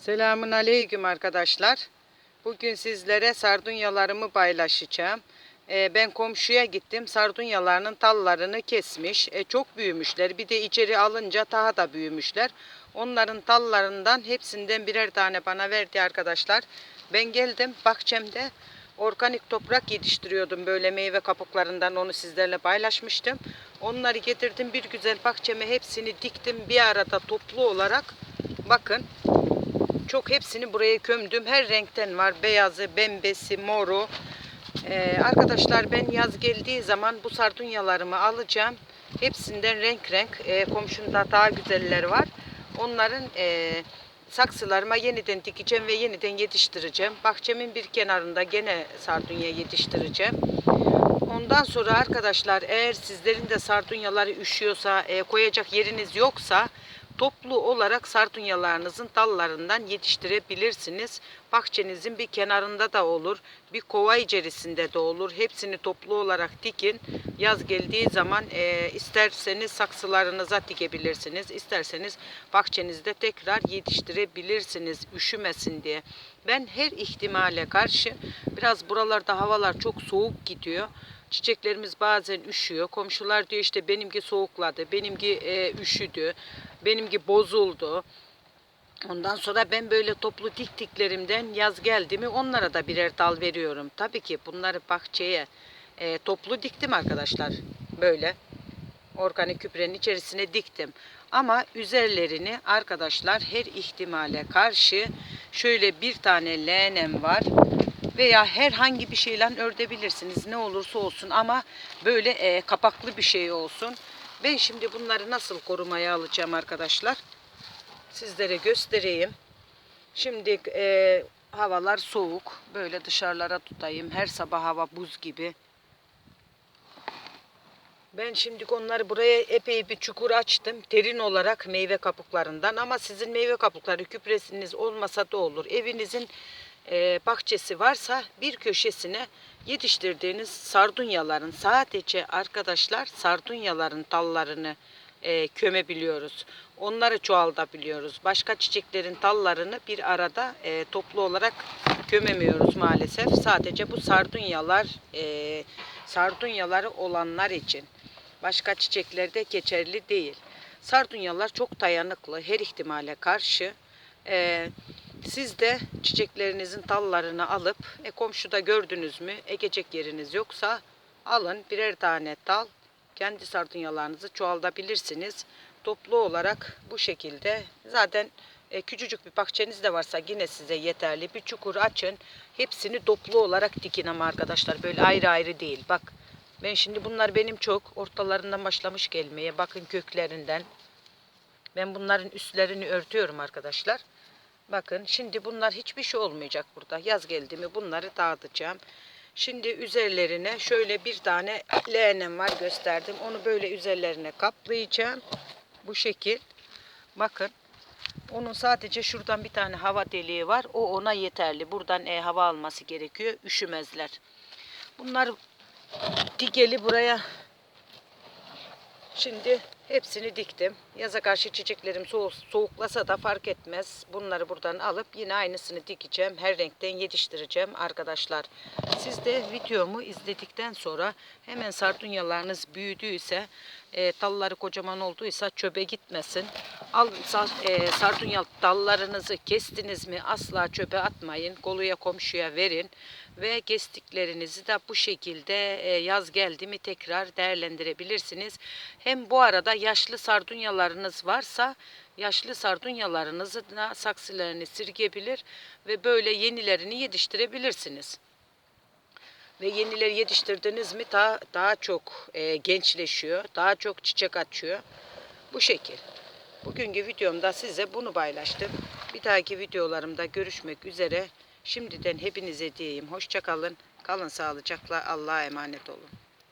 Selamun aleyküm arkadaşlar. Bugün sizlere sardunyalarımı paylaşacağım. Ee, ben komşuya gittim. Sardunyalarının tallarını kesmiş. E, çok büyümüşler. Bir de içeri alınca daha da büyümüşler. Onların tallarından hepsinden birer tane bana verdi arkadaşlar. Ben geldim bahçemde organik toprak yetiştiriyordum böyle meyve kabuklarından onu sizlerle paylaşmıştım. Onları getirdim bir güzel bahçeme hepsini diktim bir arada toplu olarak. Bakın çok hepsini buraya kömdüm. Her renkten var. Beyazı, bembesi, moru. Ee, arkadaşlar ben yaz geldiği zaman bu sardunyalarımı alacağım. Hepsinden renk renk. Ee, komşumda daha güzelleri var. Onların e, saksılarıma yeniden dikeceğim ve yeniden yetiştireceğim. Bahçemin bir kenarında gene sardunya yetiştireceğim. Ondan sonra arkadaşlar eğer sizlerin de sardunyaları üşüyorsa, e, koyacak yeriniz yoksa toplu olarak sardunyalarınızın dallarından yetiştirebilirsiniz. Bahçenizin bir kenarında da olur, bir kova içerisinde de olur. Hepsini toplu olarak dikin. Yaz geldiği zaman e, isterseniz saksılarınıza dikebilirsiniz. isterseniz bahçenizde tekrar yetiştirebilirsiniz üşümesin diye. Ben her ihtimale karşı biraz buralarda havalar çok soğuk gidiyor. Çiçeklerimiz bazen üşüyor. Komşular diyor işte benimki soğukladı, benimki e, üşüdü, benimki bozuldu. Ondan sonra ben böyle toplu diktiklerimden yaz geldi mi onlara da birer dal veriyorum. Tabii ki bunları bahçeye e, toplu diktim arkadaşlar. Böyle organik gübrenin içerisine diktim. Ama üzerlerini arkadaşlar her ihtimale karşı şöyle bir tane leğenem var veya herhangi bir şeyle örtebilirsiniz. Ne olursa olsun ama böyle e, kapaklı bir şey olsun. Ben şimdi bunları nasıl korumaya alacağım arkadaşlar? Sizlere göstereyim. Şimdi e, havalar soğuk. Böyle dışarılara tutayım. Her sabah hava buz gibi. Ben şimdi onları buraya epey bir çukur açtım. Derin olarak meyve kabuklarından. Ama sizin meyve kabukları küpresiniz olmasa da olur. Evinizin bahçesi varsa bir köşesine yetiştirdiğiniz sardunyaların sadece arkadaşlar sardunyaların dallarını e, kömebiliyoruz. Onları çoğaltabiliyoruz. Başka çiçeklerin dallarını bir arada e, toplu olarak gömemiyoruz maalesef. Sadece bu sardunyalar e, sardunyaları olanlar için. Başka çiçeklerde geçerli değil. Sardunyalar çok dayanıklı her ihtimale karşı. E, siz de çiçeklerinizin dallarını alıp e, komşuda gördünüz mü ekecek yeriniz yoksa alın birer tane dal kendi sardunyalarınızı çoğaltabilirsiniz. Toplu olarak bu şekilde zaten e, küçücük bir bahçeniz de varsa yine size yeterli. Bir çukur açın. Hepsini toplu olarak dikin ama arkadaşlar böyle ayrı ayrı değil. Bak ben şimdi bunlar benim çok ortalarından başlamış gelmeye. Bakın köklerinden. Ben bunların üstlerini örtüyorum arkadaşlar. Bakın şimdi bunlar hiçbir şey olmayacak burada. Yaz geldi mi bunları dağıtacağım. Şimdi üzerlerine şöyle bir tane leğenem var gösterdim. Onu böyle üzerlerine kaplayacağım. Bu şekil. Bakın. Onun sadece şuradan bir tane hava deliği var. O ona yeterli. Buradan e, hava alması gerekiyor. Üşümezler. Bunlar dikeli buraya Şimdi hepsini diktim. Yaza karşı çiçeklerim soğuk, soğuklasa da fark etmez. Bunları buradan alıp yine aynısını dikeceğim. Her renkten yetiştireceğim arkadaşlar. Siz de videomu izledikten sonra hemen sardunyalarınız büyüdüyse, e, dalları kocaman olduysa çöpe gitmesin. Al, e, sardunya dallarınızı kestiniz mi asla çöpe atmayın. Koluya komşuya verin ve kestiklerinizi de bu şekilde e, yaz geldi mi tekrar değerlendirebilirsiniz. Hem bu arada yaşlı sardunyalarınız varsa yaşlı sardunyalarınızı da saksılarını sirgebilir ve böyle yenilerini yetiştirebilirsiniz. Ve yenileri yetiştirdiniz mi daha, daha çok e, gençleşiyor, daha çok çiçek açıyor. Bu şekil. Bugünkü videomda size bunu paylaştım. Bir dahaki videolarımda görüşmek üzere. Şimdiden hepinize diyeyim. Hoşçakalın. Kalın sağlıcakla. Allah'a emanet olun.